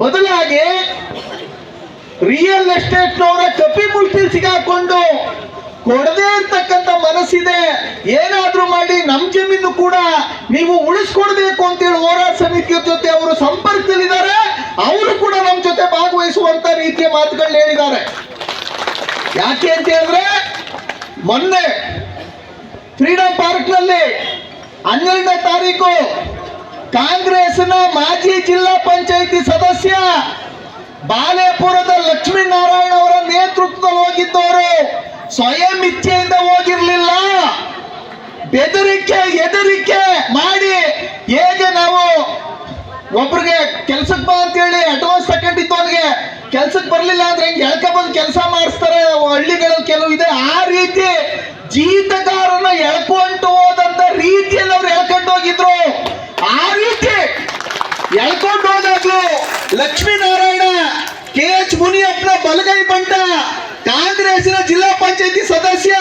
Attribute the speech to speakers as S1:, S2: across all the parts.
S1: ಬದಲಾಗಿ ರಿಯಲ್ ಎಸ್ಟೇಟ್ನವರ ಕಪಿ ಮುಷ್ಟಿ ಸಿಗಾಕೊಂಡು ಕೊಡದೇ ಇರ್ತಕ್ಕಂಥ ಮನಸ್ಸಿದೆ. ಏನಾದ್ರೂ ಮಾಡಿ ನಮ್ಮ ಜಮೀನು ಕೂಡ ನೀವು ಉಳಿಸ್ಕೊಡ್ಬೇಕು ಅಂತೇಳಿ ಹೋರಾಟ ಸಮಿತಿಯ ಜೊತೆ ಅವರು ಸಂಪರ್ಕದಲ್ಲಿದ್ದಾರೆ. ಅವರು ಕೂಡ ನಮ್ಮ ಜೊತೆ ಭಾಗವಹಿಸುವಂತ ರೀತಿಯ ಮಾತುಗಳನ್ನ ಹೇಳಿದ್ದಾರೆ. ಯಾಕೆ ಅಂತ ಹೇಳಿದ್ರೆ ಮೊನ್ನೆ ಫ್ರೀಡಂ ಪಾರ್ಕ್ನಲ್ಲಿ ಹನ್ನೆರಡನೇ ತಾರೀಕು ಕಾಂಗ್ರೆಸ್ನ ಮಾಜಿ ಜಿಲ್ಲಾ ಪಂಚಾಯಿತಿ ಸದಸ್ಯ ಬಾಲೇಪುರದ ಲಕ್ಷ್ಮೀನಾರಾಯಣ ಅವರ ನೇತೃತ್ವದಲ್ಲಿ ಹೋಗಿದ್ದವರು ಸ್ವಯಂ ಇಚ್ಛೆಯಿಂದ ಹೋಗಿರ್ಲಿಲ್ಲ. ಬೆದರಿಕೆ ಎದರಿಕೆ ಮಾಡಿ ಹೇಗೆ ನಾವು ಒಬ್ರಿಗೆ ಕೆಲ್ಸಕ್ಕೆ ಬಾ ಅಂತೇಳಿ ಅಡ್ವಾನ್ಸ್ ತಕೊಂಡಿದ್ದವನಿಗೆ ಕೆಲ್ಸಕ್ಕೆ ಬರಲಿಲ್ಲ ಅಂದ್ರೆ ಹೆಂಗೆ ಎಳ್ಕ ಬಂದು ಕೆಲಸ ಮಾಡಿಸ್ತಾರೆ, ಹಳ್ಳಿಗಳಲ್ಲಿ ಕೆಲವು ಇದೆ. ಆ ರೀತಿ ಜೀತಗಾರನ ಎಳ್ಕೊಂಡು ರೀತಿಯಲ್ಲಿ ಅವ್ರು ಎಳ್ಕೊಂಡು ಹೋಗಿದ್ರು ಆ ರೀತಿ ಎಳ್ಕೊಂಡು ಹೋದಾಗ್ಲು ಲಕ್ಷ್ಮೀನಾರಾಯಣ, ಕೆ ಎಚ್ ಮುನಿಯಪ್ಪನ ಬಲಗೈ ಬಂಟ ಕಾಂಗ್ರೆಸ್ನ ಜಿಲ್ಲಾ ಪಂಚಾಯತಿ ಸದಸ್ಯ,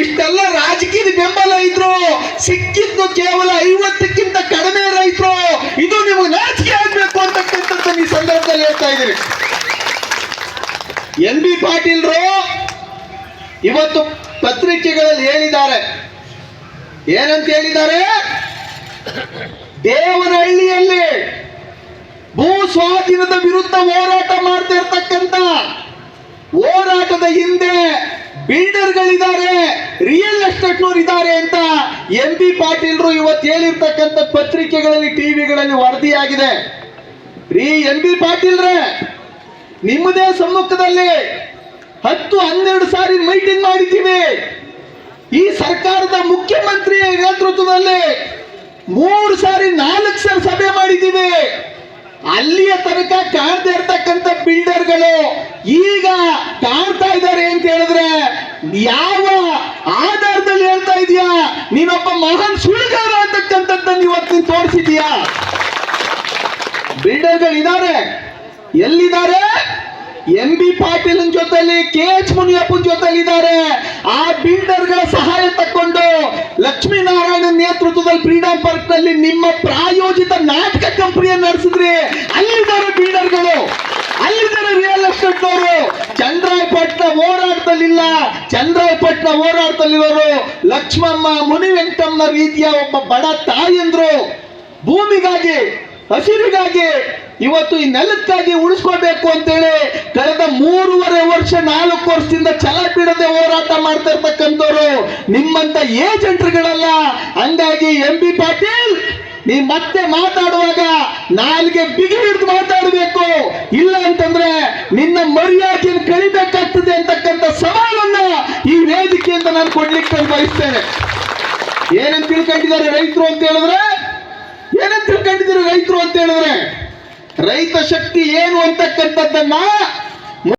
S1: ಇಷ್ಟೆಲ್ಲ ರಾಜಕೀಯ ಬೆಂಬಲ ಇದ್ರು, ಸಿಕ್ಕಿದ್ದು ಕೇವಲ ಐವತ್ತಕ್ಕಿಂತ ಕಡಿಮೆ ರೈತರು, ಇದು ನಿಮಗೆ ನಾಚಿಕೆ ಆಗ್ಬೇಕು ಅಂತಕ್ಕಂಥದ್ದು ಈ ಸಂದರ್ಭದಲ್ಲಿ ಹೇಳ್ತಾ ಇದ್ದೀರಿ. ಎನ್ ಬಿ ಪಾಟೀಲ್ರು ಇವತ್ತು ಪತ್ರಿಕೆಗಳಲ್ಲಿ ಹೇಳಿದ್ದಾರೆ. ಏನಂತ ಹೇಳಿದ್ದಾರೆ? ದೇವನಹಳ್ಳಿಯಲ್ಲಿ ಭೂ ಸ್ವಾಧೀನದ ವಿರುದ್ಧ ಹೋರಾಟ ಮಾಡ್ತಾ ಇರ್ತಕ್ಕಂತ ಹೋರಾಟದ ಹಿಂದೆ ಬಿಲ್ಡರ್ಗಳಿದ್ದಾರೆ ರಿಯಲ್ ಎಸ್ಟೇಟ್ನವ್ರು ಇದ್ದಾರೆ ಅಂತ ಎಂ ಬಿ ಪಾಟೀಲ್ರು ಇವತ್ತು ಹೇಳಿರ್ತಕ್ಕಂಥ ಪತ್ರಿಕೆಗಳಲ್ಲಿ, ಟಿವಿಗಳಲ್ಲಿ ವರದಿಯಾಗಿದೆ. ರೀ ಎಂ ಬಿ ಪಾಟೀಲ್ರೇ, ನಿಮ್ಮದೇ ಸಮ್ಮುಖದಲ್ಲಿ ಹತ್ತು ಹನ್ನೆರಡು ಸಾರಿ ಮೀಟಿಂಗ್ ಮಾಡಿದ್ದೀವಿ. ಈ ಸರ್ಕಾರದ ಮುಖ್ಯಮಂತ್ರಿ ನೇತೃತ್ವದಲ್ಲಿ ಮೂರು ಸಾರಿ ನಾಲ್ಕು ಸಾರಿ ಅಲ್ಲಿಯ ತನಕ ಕಾಣ್ತಾ ಇರ್ತಕ್ಕಂಥ ಬಿಲ್ಡರ್ಗಳು ಈಗ ಕಾಣ್ತಾ ಇದ್ದಾರೆ ಅಂತ ಹೇಳಿದ್ರೆ, ಯಾವ ಆಧಾರದಲ್ಲಿ ಹೇಳ್ತಾ ಇದೀಯಾ? ನೀನೊಬ್ಬ ಮಹಾನ್ ಸುಳ್ಳುಗಾರ ಅಂತಕ್ಕಂಥದ್ದನ್ನು ಇವತ್ತು ತೋರಿಸಿದೀಯಾ ಬಿಲ್ಡರ್ಗಳು ಇದ್ದಾರೆ ಎಲ್ಲಿದ್ದಾರೆ? ಎಂ ಬಿ ಪಾಟೀಲ್ ಜೊತೆಲಿ, ಕೆ ಎಚ್ ಮುನಿಯಪ್ಪನ ಜೊತೆಲಿ ಇದ್ದಾರೆ ಆ ಬಿಲ್ಡರ್ಗಳ ಸಹಾಯ ತಕ್ಕೊಂಡು ಲಕ್ಷ್ಮೀನಾರಾಯಣ ನೇತೃತ್ವದಲ್ಲಿ ಫ್ರೀಡಂ ಪಾರ್ಕ್ನಲ್ಲಿ ನಿಮ್ಮ ಪ್ರಾಯೋಜಿತ ನಾಟಕ ಕಂಪನಿಯನ್ನು ನಡೆಸಿದ್ರಿ. ಅಲ್ಲಿದ್ದಾರೆ ಬೀಡರ್ಗಳು. ಅಲ್ಲಿದ್ದಾರೆ ರಿಯಲ್ ಎಸ್ಟೇಟ್ ಅವರು ಚಂದ್ರಾಯಪಟ್ಟಣ ಹೋರಾಟದಲ್ಲಿಲ್ಲ. ಚಂದ್ರಾಯಪಟ್ಟಣ ಹೋರಾಟದಲ್ಲಿರೋರು ಲಕ್ಷ್ಮಮ್ಮ ಮುನಿ ವೆಂಕಟಮ್ಮನ ರೀತಿಯ ಒಬ್ಬ ಬಡ ತಾಯಂದ್ರು ಭೂಮಿಗಾಗಿ, ಹಸಿರಿಗಾಗಿ ಇವತ್ತು ಈ ನೆಲಕ್ಕಾಗಿ ಉಳಿಸ್ಕೋಬೇಕು ಅಂತೇಳಿ ಕಳೆದ ಮೂರುವರೆ ವರ್ಷ ನಾಲ್ಕು ವರ್ಷದಿಂದ ಛಲ ಬಿಡದೆ ಹೋರಾಟ ಮಾಡ್ತಾ ಇರ್ತಕ್ಕಂಥವ್ರು ನಿಮ್ಮಂತ ಏಜೆಂಟ್ಗಳಲ್ಲ ಹಂಗಾಗಿ ಎಂ ಬಿ ಪಾಟೀಲ್, ನೀ ಮತ್ತೆ ಮಾತಾಡುವಾಗ ನಾಲ್ಗೆ ಬಿಗಿ ಹಿಡಿದು ಮಾತಾಡಬೇಕು. ಇಲ್ಲ ಅಂತಂದ್ರೆ ನಿನ್ನ ಮರ್ಯಾದೆ ಕಳಿಬೇಕಾಗ್ತದೆ ಅಂತಕ್ಕಂಥ ಸವಾಲನ್ನ ಈ ವೇದಿಕೆ ಅಂತ ನಾನು ಕೊಡ್ಲಿಕ್ಕೆ ಬಯಸ್ತೇನೆ. ಏನಂತ ತಿಳ್ಕೊಂಡಿದ್ದಾರೆ ರೈತರು ಅಂತ ಹೇಳಿದ್ರೆ? ಏನಂತ ತಿಳ್ಕೊಂಡಿದ್ದಾರೆ ರೈತರು ಅಂತ ಹೇಳಿದ್ರೆ? ರೈತ ಶಕ್ತಿ ಏನು ಅಂತಕ್ಕಂಥದ್ದನ್ನ